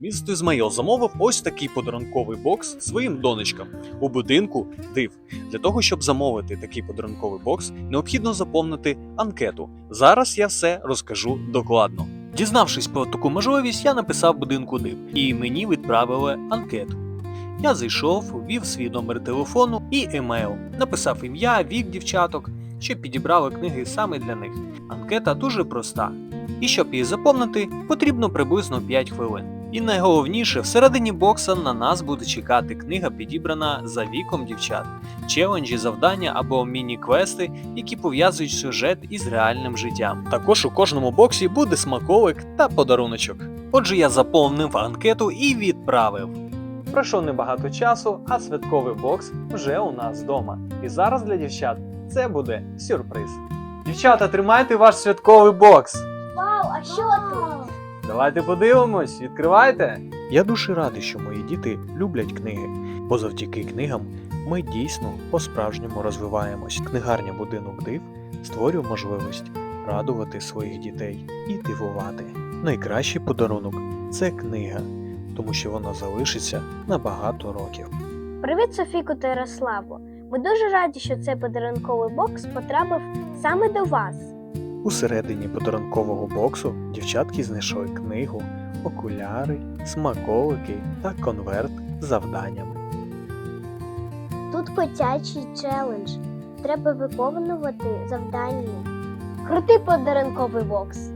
Місто Ізмаїл замовив ось такий подарунковий бокс своїм донечкам у будинку див. Для того, щоб замовити такий подарунковий бокс, необхідно заповнити анкету. Зараз я все розкажу докладно. Дізнавшись про таку можливість, я написав будинку див, і мені відправили анкету. Я зайшов, ввів свій номер телефону і емейл, написав ім'я, вік дівчаток, щоб підібрали книги саме для них. Анкета дуже проста. І щоб її заповнити, потрібно приблизно 5 хвилин. І найголовніше, всередині бокса на нас буде чекати книга, підібрана за віком дівчат, челенджі, завдання або міні-квести, які пов'язують сюжет із реальним життям. Також у кожному боксі буде смаколик та подаруночок. Отже, я заповнив анкету і відправив. Пройшло небагато часу, а святковий бокс вже у нас вдома. І зараз для дівчат це буде сюрприз. Дівчата, тримайте ваш святковий бокс. Вау, а що тут? Давайте подивимось, відкривайте. Я дуже радий, що мої діти люблять книги, бо завдяки книгам ми дійсно по-справжньому розвиваємось. Книгарня будинок див створює можливість радувати своїх дітей і дивувати. Найкращий подарунок це книга, тому що вона залишиться на багато років. Привіт, Софіку та Ярославу. Ми дуже раді, що цей подарунковий бокс потрапив саме до вас. Усередині подарункового боксу дівчатки знайшли книгу, окуляри, смаколики та конверт з завданнями. Тут котячий челендж. Треба виконувати завдання. Крутий подарунковий бокс.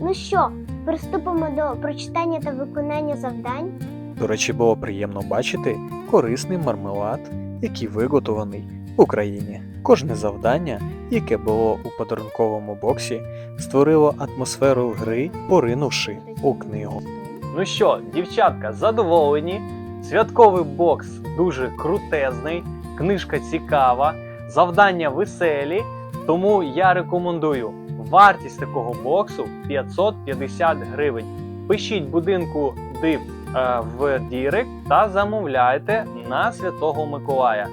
Ну що, приступимо до прочитання та виконання завдань? До речі, було приємно бачити корисний мармелад, який виготований Україні. Кожне завдання, яке було у подарунковому боксі, створило атмосферу гри, поринувши у книгу. Ну що, дівчатка, задоволені? Святковий бокс дуже крутезний, книжка цікава, завдання веселі. Тому я рекомендую вартість такого боксу 550 гривень. Пишіть будинку див е, в Дірект та замовляйте на Святого Миколая.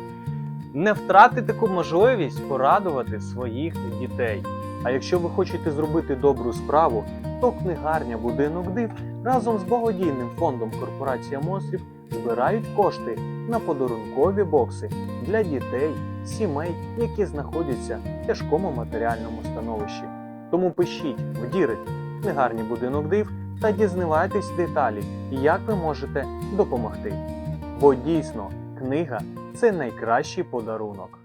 Не втратите таку можливість порадувати своїх дітей. А якщо ви хочете зробити добру справу, то книгарня Будинок Див разом з благодійним фондом Корпорація монстрів збирають кошти на подарункові бокси для дітей, сімей, які знаходяться в тяжкому матеріальному становищі. Тому пишіть в Дірект книгарні Будинок Див та дізнавайтесь деталі, як ви можете допомогти. Бо дійсно книга це найкращий подарунок.